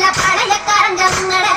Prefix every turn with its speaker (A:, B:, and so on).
A: பழைய காரங்க உங்களை